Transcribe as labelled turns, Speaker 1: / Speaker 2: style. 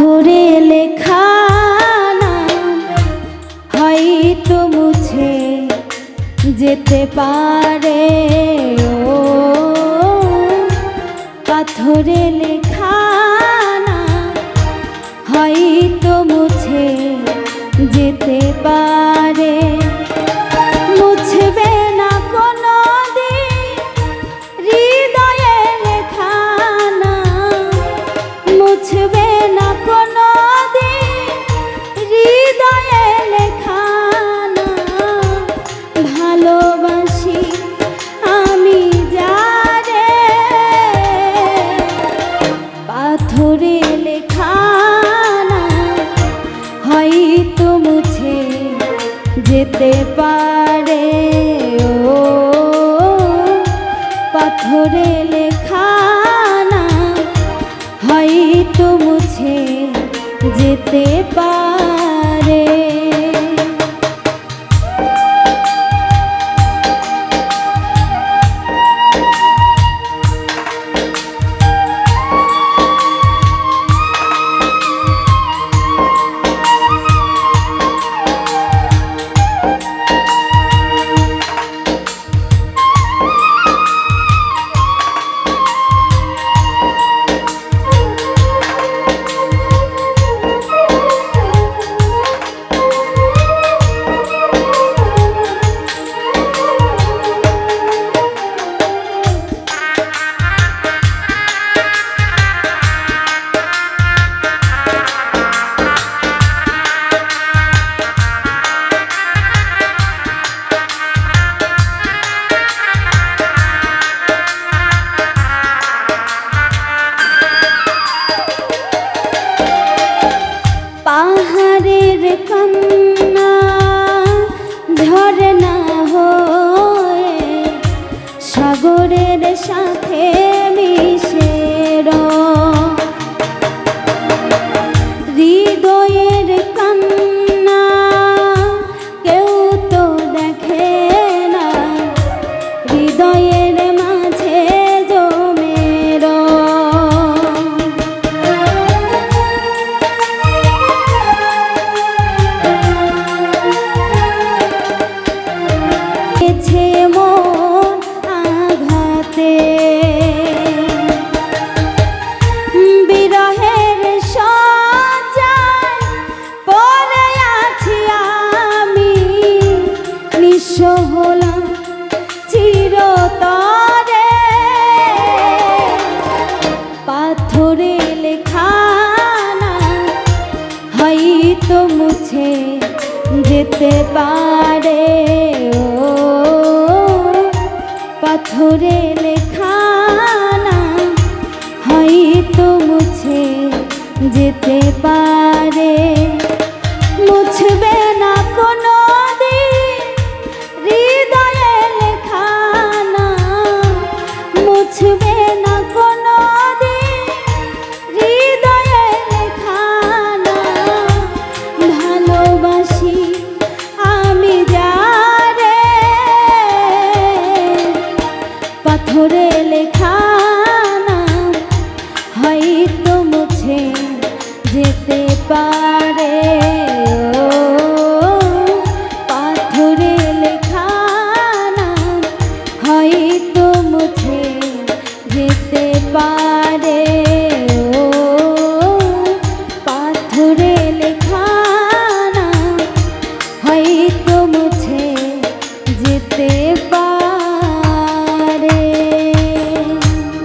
Speaker 1: পাথরে লেখা হয়তো মুছে যেতে পারে ও। পাথরে লেখা যেতে পারে ও। পাথরে লেখা না হয়তো মুছে যেতে পারে। পাহাড়ের কান্না ঝরে না হয়ে সাগরের সাথে মুছে যেতে পারে। ও পাথরে লেখা না হয়তো মুছে যেতে পারে।